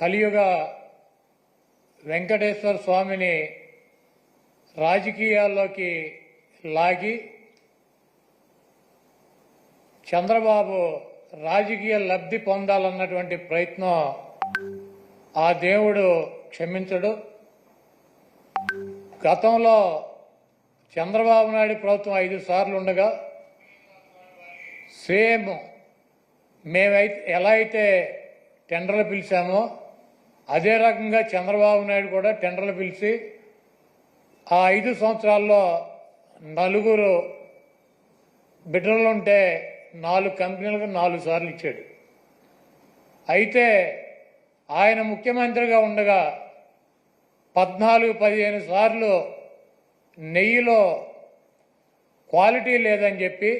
కలియుగ వెంకటేశ్వర స్వామిని రాజకీయాల్లోకి లాగి చంద్రబాబు రాజకీయ లబ్ధి పొందాలన్నటువంటి ప్రయత్నం ఆ దేవుడు క్షమించడు. గతంలో చంద్రబాబు నాయుడు ప్రభుత్వం ఐదు సార్లు ఉండగా సేమ్ మేమైతే ఎలా అయితే టెండర్లు పిలిచామో అదే రకంగా చంద్రబాబు నాయుడు కూడా టెండర్లు పిలిచి ఆ ఐదు సంవత్సరాల్లో నలుగురు బిడ్డలు ఉంటే నాలుగు కంపెనీలకు నాలుగు సార్లు ఇచ్చాడు. అయితే ఆయన ముఖ్యమంత్రిగా ఉండగా పద్నాలుగు పదిహేను సార్లు నెయ్యిలో క్వాలిటీ లేదని చెప్పి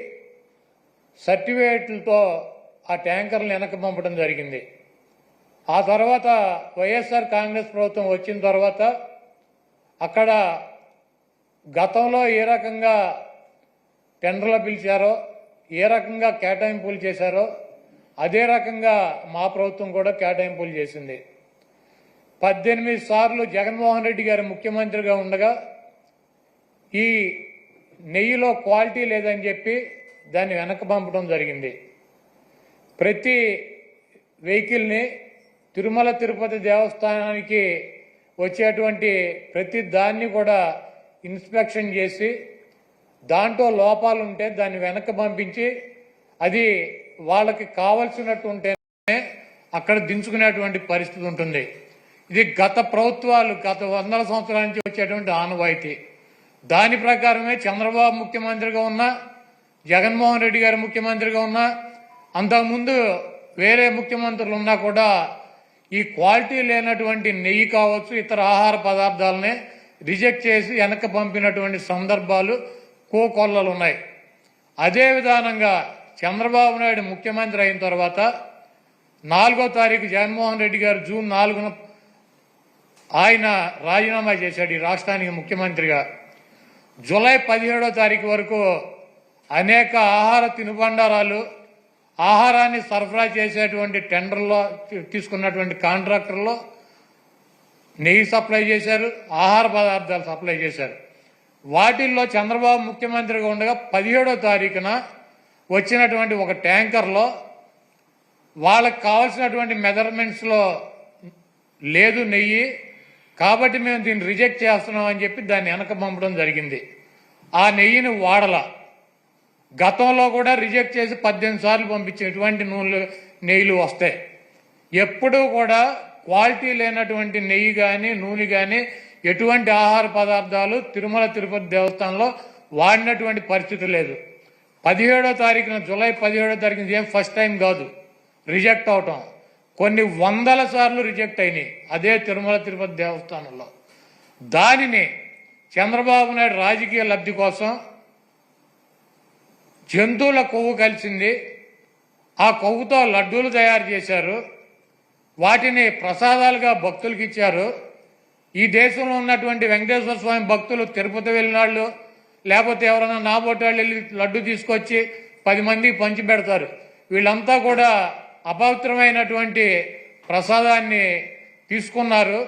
సర్టిఫికేట్లతో ఆ ట్యాంకర్లు వెనక్కి పంపడం జరిగింది. ఆ తర్వాత వైఎస్ఆర్ కాంగ్రెస్ ప్రభుత్వం వచ్చిన తర్వాత అక్కడ గతంలో ఏ రకంగా టెండర్లు పిలిచారో ఏ రకంగా కేటాయింపులు చేశారో అదే రకంగా మా ప్రభుత్వం కూడా కేటాయింపులు చేసింది. పద్దెనిమిది సార్లు జగన్మోహన్ రెడ్డి గారు ముఖ్యమంత్రిగా ఉండగా ఈ నెయ్యిలో క్వాలిటీ లేదని చెప్పి దాన్ని వెనక్కి పంపడం జరిగింది. ప్రతి వెహికల్ని తిరుమల తిరుపతి దేవస్థానానికి వచ్చేటువంటి ప్రతి దాన్ని కూడా ఇన్స్పెక్షన్ చేసి దాంట్లో లోపాలు ఉంటే దాన్ని వెనక్కి పంపించి అది వాళ్ళకి కావలసినట్టు ఉంటేనే అక్కడ దించుకునేటువంటి పరిస్థితి ఉంటుంది. ఇది గత ప్రభుత్వాలు గత వందల సంవత్సరాల నుంచి వచ్చేటువంటి ఆనవాయితీ. దాని ప్రకారమే చంద్రబాబు ముఖ్యమంత్రిగా ఉన్నా జగన్మోహన్ రెడ్డి గారు ముఖ్యమంత్రిగా ఉన్నా అంతకుముందు వేరే ముఖ్యమంత్రులు ఉన్నా కూడా ఈ క్వాలిటీ లేనటువంటి నెయ్యి కావచ్చు ఇతర ఆహార పదార్థాలనే రిజెక్ట్ చేసి వెనక పంపినటువంటి సందర్భాలు కోకొల్లలు ఉన్నాయి అదే విధానంగా చంద్రబాబు నాయుడు ముఖ్యమంత్రి అయిన తర్వాత నాలుగో తారీఖు జగన్మోహన్ రెడ్డి గారు జూన్ నాలుగున ఆయన రాజీనామా చేశాడు ఈ రాష్ట్రానికి ముఖ్యమంత్రిగా. జూలై పదిహేడో తారీఖు వరకు అనేక ఆహార తినుబండారాలు ఆహారాన్ని సరఫరా చేసేటువంటి టెండర్లో తీసుకున్నటువంటి కాంట్రాక్టర్లో నెయ్యి సప్లై చేశారు ఆహార పదార్థాలు సప్లై చేశారు. వాటిల్లో చంద్రబాబు ముఖ్యమంత్రిగా ఉండగా పదిహేడో తారీఖున వచ్చినటువంటి ఒక ట్యాంకర్లో వాళ్ళకి కావాల్సినటువంటి మెజర్మెంట్స్లో లేదు నెయ్యి కాబట్టి మేము దీన్ని రిజెక్ట్ చేస్తున్నాం అని చెప్పి దాన్ని వెనక పంపడం జరిగింది. ఆ నెయ్యిని వాడలా. గతంలో కూడా రిజెక్ట్ చేసి పద్దెనిమిది సార్లు పంపించేటువంటి నూనెలు నెయ్యిలు వస్తాయి. ఎప్పుడూ కూడా క్వాలిటీ లేనటువంటి నెయ్యి కానీ నూనె కానీ ఎటువంటి ఆహార పదార్థాలు తిరుమల తిరుపతి దేవస్థానంలో వాడినటువంటి పరిస్థితి లేదు. పదిహేడో తారీఖున జూలై పదిహేడో తారీఖున ఏం ఫస్ట్ టైం కాదు. రిజెక్ట్ అవటం. కొన్ని వందల సార్లు రిజెక్ట్ అయినాయి అదే తిరుమల తిరుపతి దేవస్థానంలో. దానిని చంద్రబాబు నాయుడు రాజకీయ లబ్ధి కోసం జంతువుల కొవ్వు కలిసింది. ఆ కొవ్వుతో లడ్డూలు తయారు చేశారు. వాటిని ప్రసాదాలుగా భక్తులకు ఇచ్చారు. ఈ దేశంలో ఉన్నటువంటి వెంకటేశ్వర స్వామి భక్తులు తిరుపతి వెళ్ళినాళ్ళు లేకపోతే ఎవరైనా నాబోటాళ్ళు వెళ్ళి లడ్డు తీసుకొచ్చి పది మందికి పంచి పెడతారు. వీళ్ళంతా కూడా అపవిత్రమైనటువంటి ప్రసాదాన్ని తీసుకున్నారు.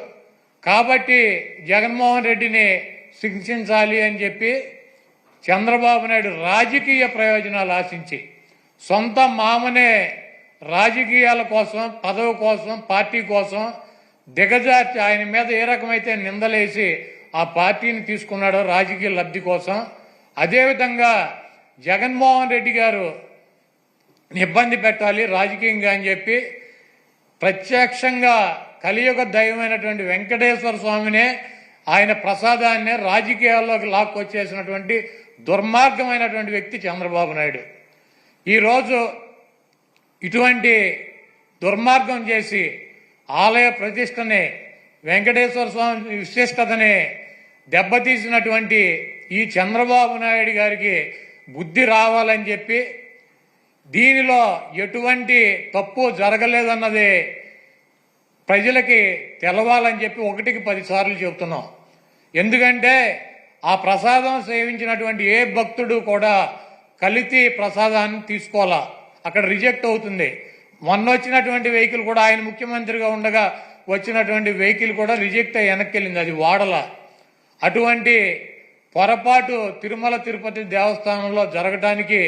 కాబట్టి జగన్మోహన్ రెడ్డిని శిక్షించాలి అని చెప్పి చంద్రబాబు నాయుడు రాజకీయ ప్రయోజనాలు ఆశించి సొంత మామనే రాజకీయాల కోసం పదవి కోసం పార్టీ కోసం దిగజార్చి ఆయన మీద ఏ రకమైతే నిందలేసి ఆ పార్టీని తీసుకున్నాడో రాజకీయ లబ్ధి కోసం అదేవిధంగా జగన్మోహన్ రెడ్డి గారు ఇబ్బంది పెట్టాలి రాజకీయంగా అని చెప్పి ప్రత్యక్షంగా కలియుగ దైవమైనటువంటి వెంకటేశ్వర స్వామినే ఆయన ప్రసాదాన్నే రాజకీయాల్లోకి లాక్కొచ్చేసినటువంటి దుర్మార్గమైనటువంటి వ్యక్తి చంద్రబాబు నాయుడు. ఈరోజు ఇటువంటి దుర్మార్గం చేసి ఆలయ ప్రతిష్టని వెంకటేశ్వర స్వామి విశిష్టతని దెబ్బతీసినటువంటి ఈ చంద్రబాబు నాయుడు గారికి బుద్ధి రావాలని చెప్పి దీనిలో ఎటువంటి తప్పు జరగలేదన్నది ప్రజలకి తెలవాలని చెప్పి ఒకటికి పదిసార్లు చెబుతున్నాం. ఎందుకంటే ఆ ప్రసాదం సేవించినటువంటి ఏ భక్తుడు కూడా కలితి ప్రసాదాన్ని తీసుకోవాలా? అక్కడ రిజెక్ట్ అవుతుంది. మొన్న వచ్చినటువంటి వెహికల్ కూడా ఆయన ముఖ్యమంత్రిగా ఉండగా వచ్చినటువంటి వెహికల్ కూడా రిజెక్ట్ అయ్యి వెనక్కి వెళ్ళింది అది వాడల. అటువంటి పొరపాటు తిరుమల తిరుపతి దేవస్థానంలో జరగడానికి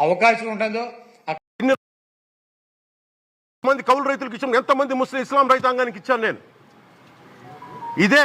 అవకాశం ఉంటుందో? మంది కౌలు రైతులకు ఇచ్చాను ఎంతమంది ముస్లిం ఇస్లాం రైతాంగానికి ఇచ్చాను నేను. ఇదే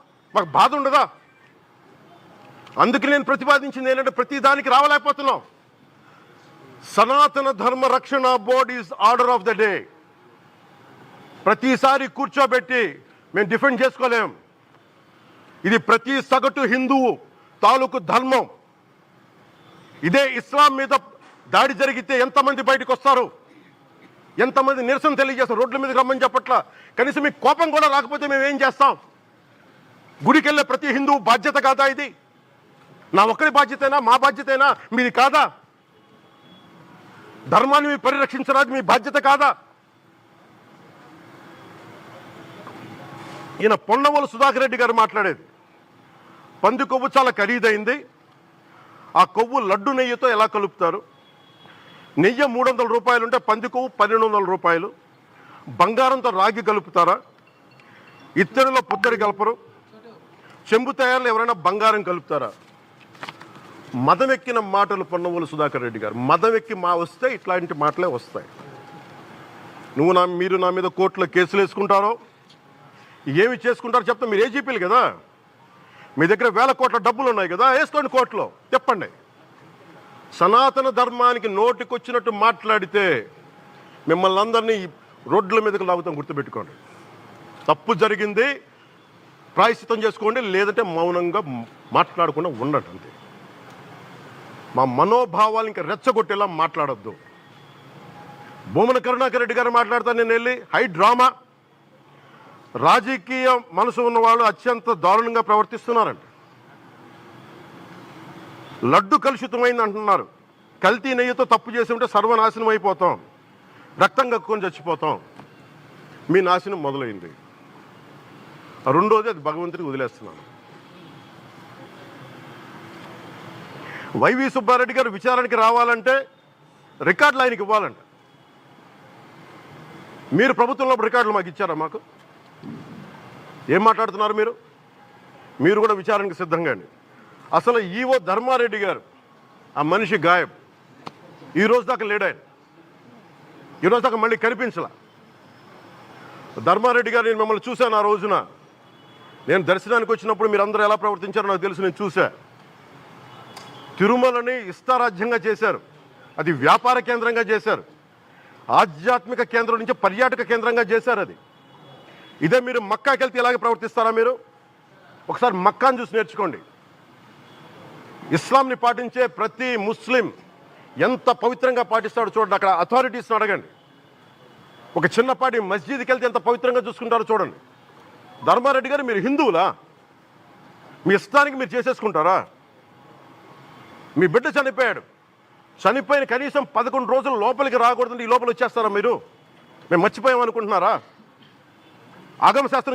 మాకు బాధ ఉండదా? అందుకే నేను ప్రతిపాదించింది ఏంటంటే ప్రతి దానికి రావలేకపోతున్నాం. Sanatana Dharma Rakshana board is order of the day. ప్రతిసారి కూర్చోబెట్టి మేము డిఫెండ్ చేసుకోలేం. ఇది ప్రతి సగటు హిందువు తాలూకు ధర్మం. ఇదే ఇస్లాం మీద దాడి జరిగితే ఎంతమంది బయటకు వస్తారు? ఎంతమంది నిరసన తెలియజేస్తారు? రోడ్ల మీదకి రమ్మని చెప్పట్ల? కనీసం మీకు కోపం కూడా రాకపోతే మేము ఏం చేస్తాం? గుడికెళ్ళే ప్రతి హిందూ బాధ్యత కాదా ఇది? నా ఒక్కరి బాధ్యతైనా? మా బాధ్యతైనా? మీది కాదా? ధర్మాన్ని మీరు పరిరక్షించరాదు మీ బాధ్యత కాదా? ఈయన పొన్నవోలు సుధాకర్ రెడ్డి గారు మాట్లాడేది. పంది కొవ్వు చాలా ఖరీదైంది. ఆ కొవ్వు లడ్డు నెయ్యితో ఎలా కలుపుతారు? నెయ్యి మూడు వందల రూపాయలు ఉంటే పంది కొవ్వు పన్నెండు వందల రూపాయలు. బంగారంతో రాగి కలుపుతారా? ఇత్తడిలో పుత్తడి కలపరు. చెంబు తయారులో ఎవరైనా బంగారం కలుపుతారా? మదమెక్కిన మాటలు పొన్నవోలు సుధాకర్ రెడ్డి గారు. మదమెక్కి మా వస్తే ఇట్లాంటి మాటలే వస్తాయి. నువ్వు నా మీరు నా మీద కోర్టులో కేసులు వేసుకుంటారో? ఏమి చేసుకుంటారో చెప్తా. మీరు ఏజీపీలు కదా? మీ దగ్గర వేల కోట్ల డబ్బులు ఉన్నాయి కదా? వేసుకోండి కోర్టులో. చెప్పండి. సనాతన ధర్మానికి నోటికొచ్చినట్టు మాట్లాడితే మిమ్మల్ని అందరినీ రోడ్ల మీదకి లాగుతాం గుర్తుపెట్టుకోండి. తప్పు జరిగింది ప్రాయశ్చితం చేసుకోండి లేదంటే మౌనంగా మాట్లాడకుండా ఉండండి అంతే. మా మనోభావాలు ఇంకా రెచ్చగొట్టేలా మాట్లాడొద్దు. భూమన కరుణాకర్ రెడ్డి గారు మాట్లాడతాను నేను వెళ్ళి హై డ్రామా. రాజకీయ మనసు ఉన్న వాళ్ళు అత్యంత దారుణంగా ప్రవర్తిస్తున్నారండి లడ్డు కలుషితమైంది అంటున్నారు. కల్తీ నెయ్యితో తప్పు చేసి ఉంటే సర్వనాశనం అయిపోతాం. రక్తం కక్కుని చచ్చిపోతాం. మీ నాశనం మొదలైంది. రెండోది అది భగవంతుడికి వదిలేస్తున్నాను. వైవి సుబ్బారెడ్డి గారు విచారణకి రావాలంటే రికార్డులు ఆయనకి ఇవ్వాలంట. మీరు ప్రభుత్వంలో రికార్డులు మాకు ఇచ్చారా మాకు? ఏం మాట్లాడుతున్నారు మీరు? మీరు కూడా విచారణకు సిద్ధంగా అసలు ఈవో ధర్మారెడ్డి గారు ఆ మనిషి గాయం ఈ రోజు దాకా లేడు ఆయన. దాకా మళ్ళీ కనిపించలా. ధర్మారెడ్డి గారు నేను మిమ్మల్ని చూశాను ఆ రోజున. నేను దర్శనానికి వచ్చినప్పుడు మీరు అందరూ ఎలా ప్రవర్తించారో నాకు తెలుసు నేను చూసా తిరుమలని ఇష్టారాజ్యంగా చేశారు. అది వ్యాపార కేంద్రంగా చేశారు. ఆధ్యాత్మిక కేంద్రం నుంచి పర్యాటక కేంద్రంగా చేశారు అది. ఇదే మీరు మక్కాకి వెళ్తే ఇలాగే ప్రవర్తిస్తారా మీరు? ఒకసారి మక్కాను చూసి నేర్చుకోండి. ఇస్లాంని పాటించే ప్రతి ముస్లిం ఎంత పవిత్రంగా పాటిస్తాడో చూడండి అక్కడ అథారిటీస్ని అడగండి. ఒక చిన్నపాటి మస్జిద్కి వెళ్తే ఎంత పవిత్రంగా చూసుకుంటారో చూడండి. ధర్మారెడ్డి గారు మీరు హిందువులా? మీ ఇష్టానికి మీరు చేసేసుకుంటారా? మీ బిడ్డ చనిపోయాడు. చనిపోయిన కనీసం పదకొండు రోజులు లోపలికి రాకూడదండి ఈ లోపల వచ్చేస్తారా మీరు? మేము మర్చిపోయాం అనుకుంటున్నారా ఆగమ శాస్త్రం